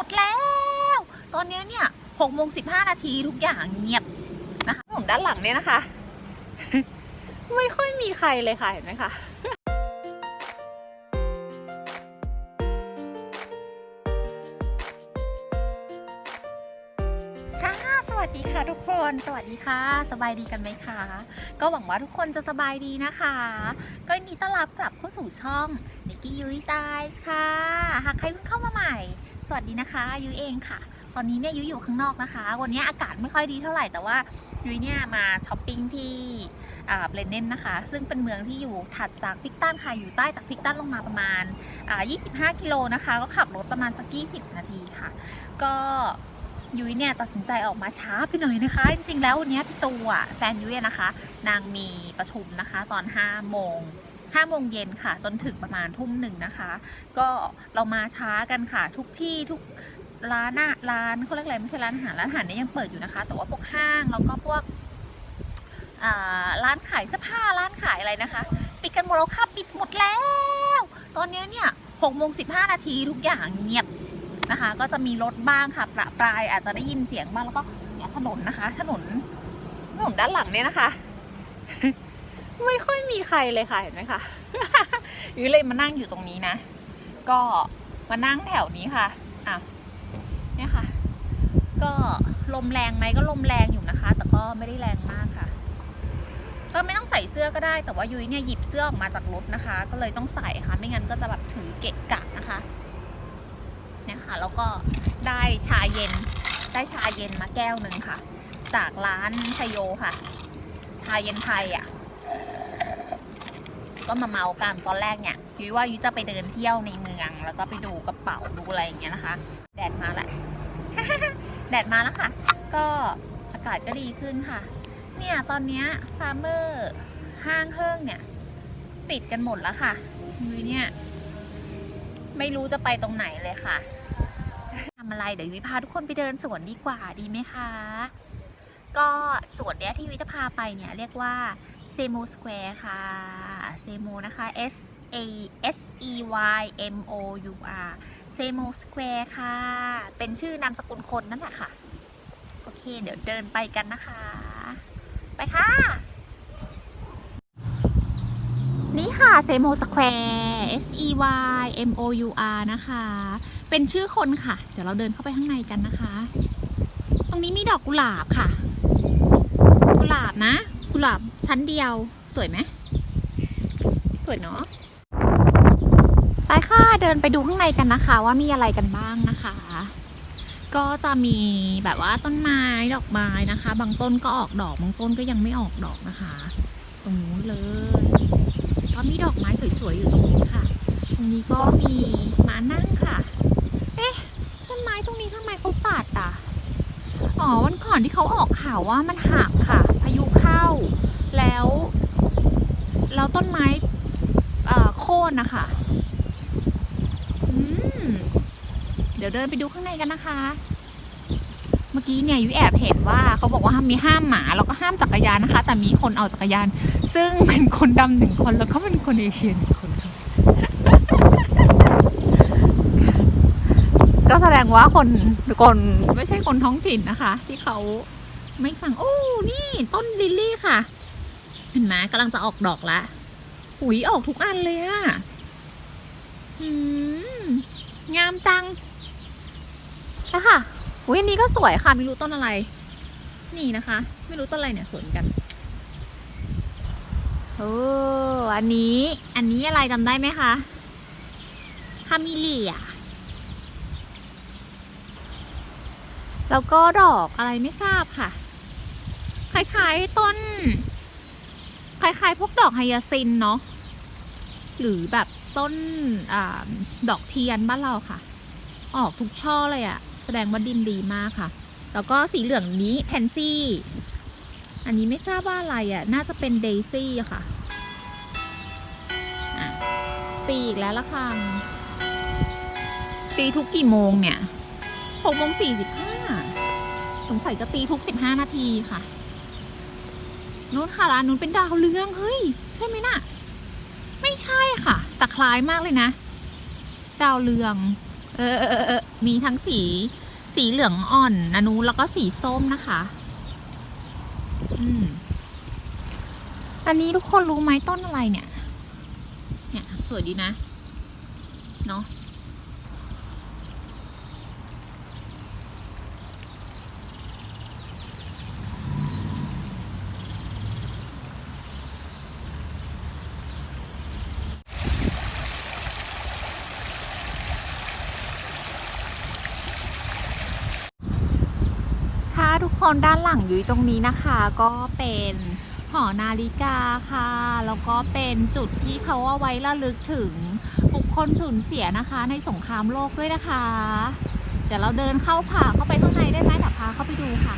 มดแล้ว ตอนนี้เนี่ยหกโมงสิบห้านาทีทุกอย่างเงียบนะคะผมด้านหลังเนี่ยนะคะ ไม่ค่อยมีใครเลยค่ะ เห็นไหมคะค่ะสวัสดีค่ะทุกคน สวัสดีค่ะ สบายดีกันไหมคะ ก็หวังว่าทุกคนจะสบายดีนะคะ ก็ยินดีต้อนรับกลับเข้าสู่ช่องนิกกี้ยุ้ยไซส์ค่ะ หากใครเพิ่งเข้ามาใหม่ สวัสดีนะคะยุ้ยเองค่ะ ตอนนี้เนี่ยยุ้ยอยู่ข้างนอกนะคะ วันนี้อากาศไม่ค่อยดีเท่าไหร่แต่ว่ายุ้ยเนี่ยมาช้อปปิ้งที่เบรนเนนนะคะ ซึ่งเป็นเมืองที่อยู่ถัดจากพิกตันค่ะอยู่ใต้จากพิกตันลงมาประมาณ 25 กิโลนะคะ ก็ขับรถประมาณสัก20 นาทีค่ะ ก็ยุ้ยเนี่ยตัดสินใจออกมาช้าไปหน่อยนะคะ จริงๆแล้ววันนี้พี่ตูอะแฟนยุ้ยนะคะ นางมีประชุมนะคะ ตอน5โมง 5โมงเย็นค่ะ จนถึงประมาณทุ่มหนึ่งนะคะ ก็เรามาช้ากันค่ะ ทุกที่ทุกร้านอะร้านเขาเรียกอะไรไม่ใช่ร้านอาหารร้านอาหารเนี่ยยังเปิดอยู่นะคะ แต่ว่าพวกห้างแล้วก็พวกร้านขายเสื้อผ้าร้านขายอะไรนะคะ ปิดกันหมดแล้วค่ะปิดหมดแล้ว ตอนนี้เนี่ยหกโมงสิบห้านาทีทุกอย่างเงียบนะคะ ก็จะมีรถบ้างค่ะประปรายอาจจะได้ยินเสียงบ้างแล้วก็เนี่ยถนนนะคะ ถนนถนนด้านหลังเนี่ยนะคะ ไม่ค่อยมีใครเลยค่ะเห็นไหมคะยุ้ยเลยมานั่งอยู่ตรงนี้นะ ก็มานั่งแถวนี้ค่ะอะเนี่ยค่ะ ก็ลมแรงไหมก็ลมแรงอยู่นะคะ แต่ก็ไม่ได้แรงมากค่ะ ก็ไม่ต้องใส่เสื้อก็ได้ แต่ว่ายุ้ยเนี่ยหยิบเสื้อออกมาจากรถนะคะ ก็เลยต้องใส่ค่ะ ไม่งั้นก็จะแบบถือเกะกะนะคะ เนี่ยค่ะ แล้วก็ได้ชาเย็น ได้ชาเย็นมาแก้วหนึ่งค่ะ จากร้านชโยค่ะ ชาเย็นไทยอะ ก็มาเมากันตอนแรกเนี่ยยุ้ยว่ายุ้ยจะไปเดินเที่ยวในเมือง แล้วก็ไปดูกระเป๋าดูอะไรอย่างเงี้ยนะคะ แดดมาแหละแดดมาแล้วค่ะ ก็อากาศก็ดีขึ้นค่ะ เนี่ยตอนเนี้ยฟาร์มเมอร์ห้างเฮิ่งเนี่ยปิดกันหมดแล้วค่ะยุ้ยเนี่ย ไม่รู้จะไปตรงไหนเลยค่ะทำอะไรเดี๋ยวยุ้ยพาทุกคนไปเดินสวนดีกว่าดีไหมคะ ก็สวนเนี้ยที่ยุ้ยจะพาไปเนี่ยเรียกว่า โมสแควร์ค่ะเซโมนะคะ S A S E Y M O U R เซโมสแควร์ค่ะ เป็นชื่อนามสกุลคนนั่นแหละค่ะ โอเค เดี๋ยวเดินไปกันนะคะ ไปค่ะ นี่ค่ะเซโมสแควร์ S E Y M O U R นะคะ เป็นชื่อคนค่ะ เดี๋ยวเราเดินเข้าไปข้างในกันนะคะ ตรงนี้มีดอกกุหลาบค่ะ กุหลาบนะ กุหลาบ ชั้นเดียว สวยไหมสวยเนาะไปค่ะเดินไปดูข้างในกันนะคะ ว่ามีอะไรกันบ้างนะคะ ก็จะมีแบบว่าต้นไม้ดอกไม้นะคะ บางต้นก็ออกดอก บางต้นก็ยังไม่ออกดอกนะคะ ตรงนู้นเลยก็มีดอกไม้สวยๆอยู่ตรงนี้ค่ะ ตรงนี้ก็มีม้านั่งค่ะ เอ๊ะต้นไม้ตรงนี้ทำไมเขาตัดอะอ๋อวันก่อนที่เขาออกข่าวว่ามันหักค่ะ พายุเข้า แล้วแล้วต้นไม้โค่นนะคะเดี๋ยวเดินไปดูข้างในกันนะคะ เมื่อกี้เนี่ยยุ้ยแอบเห็นว่าเขาบอกว่าห้ามมีห้ามหมาแล้วก็ห้ามจักรยานนะคะ แต่มีคนเอาจักรยาน ซึ่งเป็นคนดำหนึ่งคนแล้วก็เป็นคนเอเชียหนึ่งคนก็แสดงว่าคนคนไม่ใช่คนท้องถิ่นนะคะ ที่เขาไม่ฟัง โอ้ นี่ต้นลิลลี่ค่ะ เห็นไหมกำลังจะออกดอกละหุยออกทุกอันเลยอะอืมงามจังนะคะหุยอันนี้ก็สวยค่ะ ไม่รู้ต้นอะไร นี่นะคะ ไม่รู้ต้นอะไรเนี่ยสวยเหมือนกันโอ้อันนี้ อันนี้อะไรจำได้ไหมคะคามิเลียแล้วก็ดอกอะไรไม่ทราบค่ะ คล้ายๆต้น คล้ายๆ พวกดอกไฮยาซินเนาะหรือแบบต้นอดอกเทียนบ้านเราค่ะ ออกทุกช่อเลยอะแสดงว่าดินดีมากค่ะ แล้วก็สีเหลืองนี้แพนซี่ อันนี้ไม่ทราบว่าอะไรอะน่าจะเป็นเดซี่ค่ะอะตีอีกแล้วละค่ะตีทุกกี่โมงเนี่ยหกโมงสี่สิบห้าสงสัยจะตีทุกสิบห้านาทีค่ะ นู้นค่ะร้านนู้นเป็นดาวเรืองเฮ้ย ใช่ไหมน่ะ ไม่ใช่ค่ะ แต่คล้ายมากเลยนะ ดาวเรืองเออเออเออเออมีทั้งสี สีเหลืองอ่อนนะนูแล้วก็สีส้มนะคะ อืมอันนี้ทุกคนรู้ไหมต้นอะไรเนี่ย เนี่ย สวยดีนะ เนาะ คน ด้านหลังอยู่ตรงนี้นะคะ ก็เป็นหอนาฬิกาค่ะ แล้วก็เป็นจุดที่เขาเอาไว้ระลึกถึงบุคคลสูญเสียนะคะ ในสงครามโลกด้วยนะคะ เดี๋ยวเราเดินเข้าผ่าเข้าไปข้างในได้ไหมเดี๋ยวพาเข้าไปดูค่ะ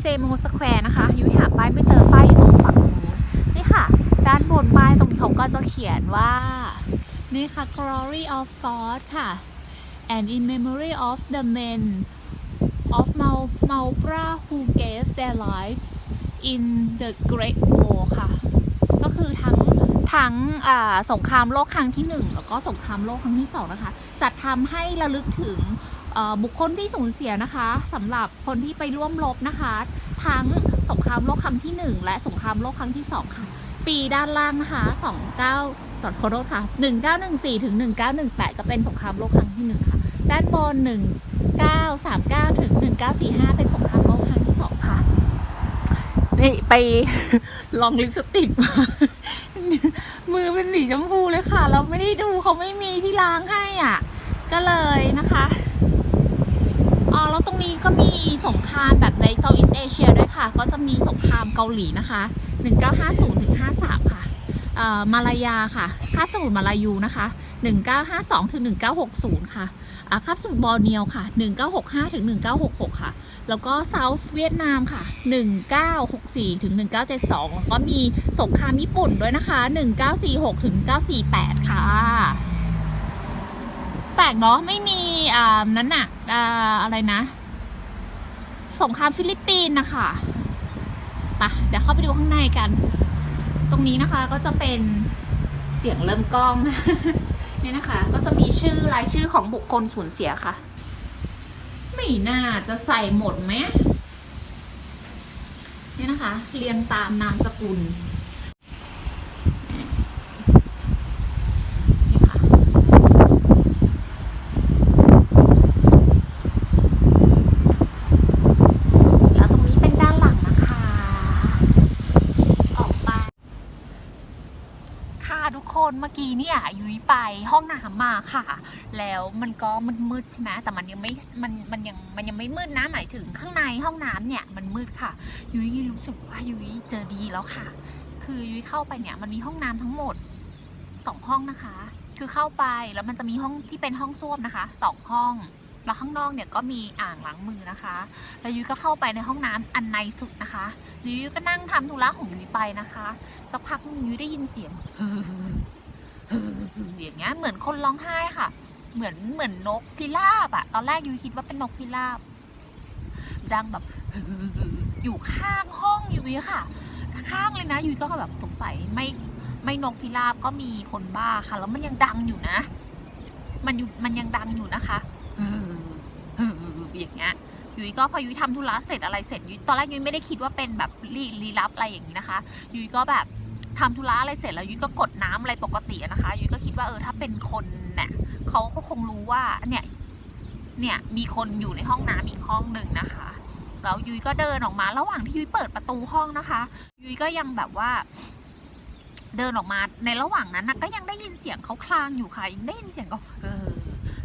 เซโมสแควร์นะคะยุ้ยหาป้ายไม่เจอป้ายอยู่ตรงฝั่งนู้นนี่ค่ะ ด้านบนป้ายตรงนี้เขาก็จะเขียนว่านี่ค่ะ glory of God ค่ะ and in memory of the men of Mal Malbra who gave their lives in the Great War ค่ะ ก็คือทั้งทั้งอ่าสงครามโลกครั้งที่หนึ่งแล้วก็สงครามโลกครั้งที่สองนะคะ จัดทำให้ระลึกถึงอ่อบุคคลที่สูญเสียนะคะสำหรับคนที่ไปร่วมรบนะคะ ทั้งสงครามโลกครั้งที่หนึ่งและสงครามโลกครั้งที่สองค่ะ ปีด้านล่างนะคะ29จอดขอโทษค่ะ 1914ถึง1918 ก็เป็นสงครามโลกครั้งที่หนึ่งค่ะ ด้านบน 1939 ถึง 1945 เป็นสงครามโลกครั้งที่สองค่ะ นี่ไปลองลิปสติกมามือเป็นสีชมพูเลยค่ะ เราไม่ได้ดูเขาไม่มีที่ล้างให้อะ ก็เลยนะคะอ๋อแล้วตรงนี้ก็มีสงครามแบบใน Southeast Asia ด้วยค่ะ ก็จะมีสงครามเกาหลีนะคะ 1950ถึง53 ค่ะเอ่อมาลายาค่ะคาสมุทรมาลายูนะคะ 1952ถึง1960 ค่ะอ่า คาบสมุทรบอร์เนียวค่ะ 1965ถึง1966 ค่ะ แล้วก็เซาท์เวียดนามค่ะ 1964ถึง1972 แล้วก็มีสงครามญี่ปุ่นด้วยนะคะ 1946ถึง1948 ค่ะ แปลกเนาะไม่มีอ่านั้นน่ะอ่าอะไรนะ สงครามฟิลิปปินส์นะคะไปะเดี๋ยวเข้าไปดูข้างในกัน ตรงนี้นะคะก็จะเป็นเสียงเริ่มกล้อง เนี่ยนะคะ ก็จะมีชื่อรายชื่อของบุคคลสูญเสียค่ะ ไม่น่าจะใส่หมดไหมเนี่ยนะคะ เรียงตามนามสกุลนี่ค่ะ แล้วตรงนี้เป็นด้านหลังนะคะ ออกไป ค่ะทุกคนเมื่อกี้ เนี่ยยุ้ยไปห้องน้ำมาค่ะ แล้วมันก็มันมืดใช่ไหมแต่มันยังไม่มันมันยังมันยังไม่มืดนะหมายถึงข้างในห้องน้ำเนี่ยมันมืดค่ะ ยุ้ยรู้สึกว่ายุ้ยเจอดีแล้วค่ะ คือยุ้ยเข้าไปเนี่ยมันมีห้องน้ำทั้งหมดสองห้องนะคะ คือเข้าไปแล้วมันจะมีห้องที่เป็นห้องส้วมนะคะสองห้องแล้วข้างนอกเนี่ยก็มีอ่างล้างมือนะคะ แล้วยุ้ยก็เข้าไปในห้องน้ำอันในสุดนะคะยุ้ยก็นั่งทำธุระของยุ้ยไปนะคะสักพักยุ้ยได้ยินเสียง อย่างเงี้ยเหมือนคนร้องไห้ค่ะ เหมือนเหมือนนกพิราบอะตอนแรกยุ้ยคิดว่าเป็นนกพิราบ ดังแบบอยู่ข้างห้องยุ้ยค่ะ ข้างเลยนะยุ้ยก็แบบสงสัยไม่ไม่นกพิราบก็มีคนบ้าค่ะ แล้วมันยังดังอยู่นะ มันอยู่มันยังดังอยู่นะคะอย่างเงี้ยยุ้ยก็พอยุ้ยทำธุระเสร็จอะไรเสร็จยุ้ยตอนแรกยุ้ยไม่ได้คิดว่าเป็นแบบลี้ลี้ลับอะไรอย่างนี้นะคะ ยุ้ยก็แบบ ทำธุระอะไรเสร็จแล้วยุ้ยก็กดน้ำอะไรปกตินะคะยุ้ยก็คิดว่าเออถ้าเป็นคนเนี่ยเขาก็คงรู้ว่าเนี่ยเนี่ยมีคนอยู่ในห้องน้ำอีกห้องหนึ่งนะคะแล้วยุ้ยก็เดินออกมาระหว่างที่ยุ้ยเปิดประตูห้องนะคะ ยุ้ยก็ยังแบบว่า เดินออกมาในระหว่างนั้นนะก็ยังได้ยินเสียงเขาคลางอยู่ค่ะยังได้ยินเสียงก็เออ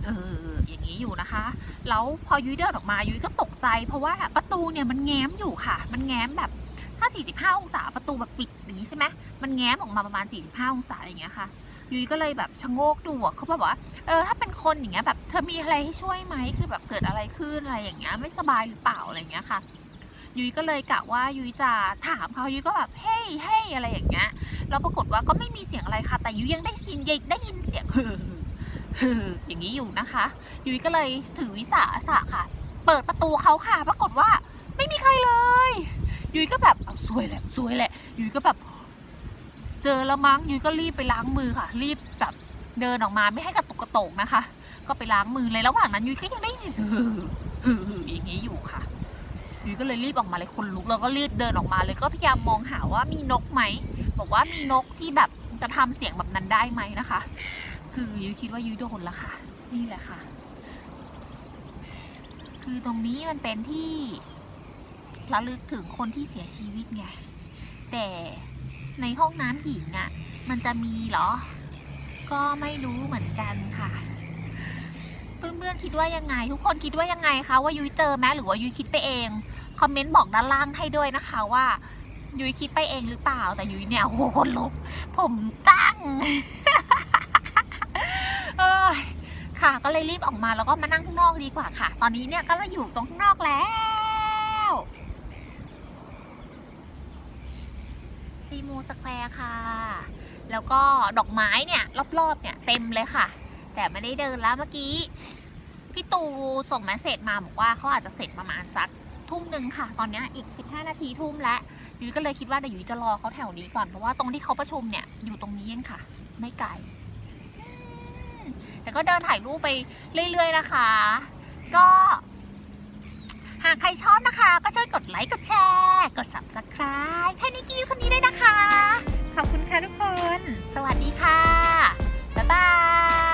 เอออย่างนี้อยู่นะคะ แล้วพอยุ้ยเดินออกมายุ้ยก็ตกใจ เพราะว่าประตูเนี่ยมันแง้มอยู่ค่ะ มันแง้มแบบถ้า45 องศาประตูแบบปิดอย่างนี้ใช่ไหม มันแง้มออกมาประมาณ 45 องศาอย่างเงี้ยค่ะ ยุ้ยก็เลยแบบชะโงกดูอะเขาแบบว่า เออถ้าเป็นคนอย่างเงี้ยแบบเธอมีอะไรให้ช่วยไหมคือแบบเกิดอะไรขึ้นอะไรอย่างเงี้ยไม่สบายหรือเปล่าอะไรอย่างเงี้ยค่ะ ยุ้ยก็เลยกะว่ายุ้ยจะถามเขายุ้ยก็แบบเฮ้ยเฮ้ยอะไรอย่างเงี้ยแล้วปรากฏว่าก็ไม่มีเสียงอะไรค่ะ แต่ยุ้ยยังได้ยินได้ยินเสียงอย่างนี้อยู่นะคะ ยุ้ยก็เลยถือวิสาสะค่ะ เปิดประตูเขาค่ะ ปรากฏว่าไม่มีใครเลย ยุ้ยก็แบบเอาซวยแหละซวยแหละ ยุ้ยก็แบบ เจอแล้วมั้งยุ้ยก็รีบไปล้างมือค่ะ รีบแบบเดินออกมาไม่ให้กระตุกกระตกนะคะ ก็ไปล้างมือเลยระหว่างนั้นยุ้ยก็ยังได้ยินหือหืออย่างนี้อยู่ค่ะยุ้ยก็เลยรีบออกมาเลยคนลุกแล้วก็รีบเดินออกมาเลยก็พยายามมองหาว่ามีนกไหมบอกว่ามีนกที่แบบจะทำเสียงแบบนั้นได้ไหมนะคะ คือยุ้ยคิดว่ายุ้ยโดนละค่ะ นี่แหละค่ะ คือตรงนี้มันเป็นที่ระลึกถึงคนที่เสียชีวิตไงแต่ ในห้องน้ำหญิงอะ่ะ มันจะมีเหรอ ก็ไม่รู้เหมือนกันค่ะเพื่อนๆคิดว่ายังไง ทุกคนคิดว่ายังไงคะว่ายุ้ยเจอไหมหรือว่ายุ้ยคิดไปเองคอมเมนต์บอกด้านล่างให้ด้วยนะคะว่า ยุ้ยคิดไปเองหรือเปล่า แต่ยุ้ยเนี่ยโอ้โหคนลุก ผมตั้งค่ะก็เลยรีบออกมาแล้วก็มานั่งข้างนอกดีกว่าค่ะ ตอนนี้เนี่ยก็มาอยู่ตรงข้างนอกแล้ว ซีมูสแควร์ค่ะ แล้วก็ดอกไม้เนี่ย รอบๆเนี่ยเต็มเลยค่ะ แต่ไม่ได้เดินแล้วเมื่อกี้ พี่ตูส่งแมสเซจมาบอกว่าเขาอาจจะเสร็จประมาณสักทุ่มหนึ่งค่ะ ตอนนี้อีก 15 นาทีทุ่มแล้วยุ้ยก็เลยคิดว่าเดี๋ยวยุ้ยจะรอเขาแถวนี้ก่อน เพราะว่าตรงที่เขาประชุมเนี่ยอยู่ตรงนี้เองค่ะ ไม่ไกลแต่ก็เดินถ่ายรูปไปเรื่อยๆนะคะ ก็ หากใครชอบนะคะ ก็ช่วยกดไลค์กดแชร์ กด subscribe ให้นิกกี้คนนี้ได้นะคะ ขอบคุณค่ะทุกคน สวัสดีค่ะ บ๊ายบาย